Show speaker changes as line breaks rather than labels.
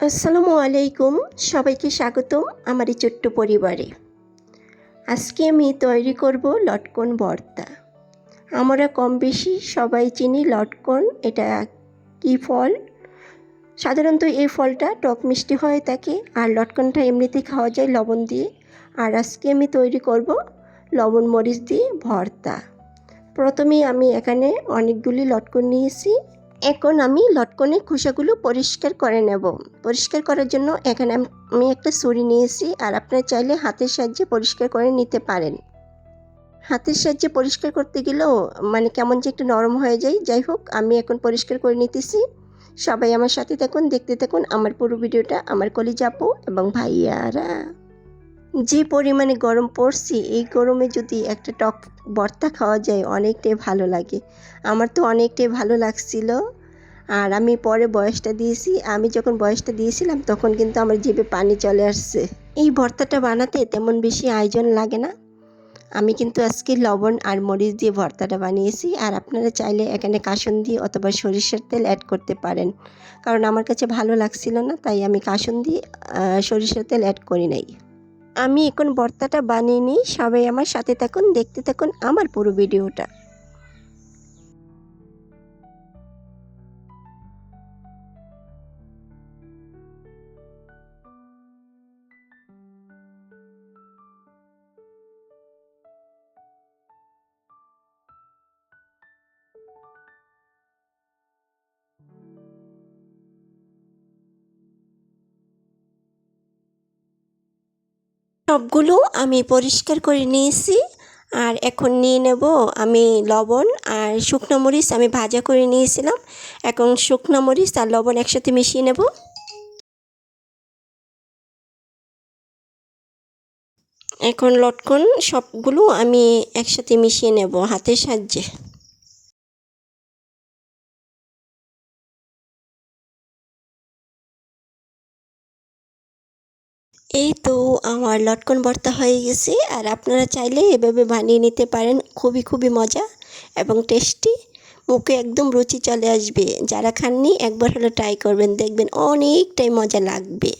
আসসালামু আলাইকুম। সবাইকে স্বাগতম আমার এই ছোট্ট পরিবারে। আজকে আমি তৈরি করব লটকন ভর্তা। আমরা কম বেশি সবাই চিনি লটকন, এটা কি ফল? সাধারণত এই ফলটা টক মিষ্টি হয়ে থাকে আর লটকনটা এমনিতেই খাওয়া যায় লবণ দিয়ে। আর আজকে আমি তৈরি করব লবণ মরিচ দিয়ে ভর্তা। প্রথমেই আমি এখানে অনেকগুলি লটকন নিয়েছি। এখন আমি লটকনের খোসাগুলো পরিষ্কার করে নেব। পরিষ্কার করার জন্য এখানে আমি একটা ছুরি নিয়েছি আর আপনারা চাইলে হাতের সাহায্যে পরিষ্কার করে নিতে পারেন। হাতের সাহায্যে পরিষ্কার করতে গেলেও মানে কেমন যে একটু নরম হয়ে যায়, যাই হোক, আমি এখন পরিষ্কার করে নিতেছি। সবাই আমার সাথে থাকুন, দেখতে থাকুন। আমার পুরো ভিডিওটা আমার কলিজা আপু এবং ভাইয়ারা। যে পরিমাণে গরম পড়ছে, এই গরমে যদি একটা টক ভর্তা খাওয়া যায়, অনেকটাই ভালো লাগে। আমার তো অনেকটাই ভালো লাগছিল। আর আমি পরে বয়সটা দিয়েছি, আমি যখন বয়সটা দিয়েছিলাম, তখন কিন্তু আমার জিভে পানি চলে আসছে। এই ভর্তাটা বানাতে তেমন বেশি আয়োজন লাগে না। আমি কিন্তু আজকে লবণ আর মরিচ দিয়ে ভর্তাটা বানিয়েছি, আর আপনারা চাইলে এখানে কাসন দিয়ে অথবা সরিষার তেল অ্যাড করতে পারেন। কারণ আমার কাছে ভালো লাগছিল না, তাই আমি কাসন দিয়ে সরিষার তেল অ্যাড করি নাই। আমি এখন ভর্তাটা বানিয়ে নিই। সবাই আমার সাথে থাকুন দেখতে থাকুন আমার পুরো ভিডিওটা। সবগুলো আমি পরিষ্কার করে নিয়েছি আর এখন নিয়ে নেব আমি লবণ আর শুকনো মরিচ আমি ভাজা করে নিয়েছিলাম। এখন শুকনো মরিচ আর লবণ একসাথে মিশিয়ে নেব। এখন লটকন সবগুলো আমি একসাথে মিশিয়ে নেব হাতের সাহায্যে। এই তো আমার লটকন বর্তা হয়ে গেছে, আর আপনারা চাইলে এভাবে বানিয়ে নিতে পারেন। খুবই খুবই মজা এবং টেস্টি। মুখে একদম রুচি চলে আসবে। যারা খাননি, একবার হলে ট্রাই করবেন। দেখবেন অনেকটাই মজা লাগবে।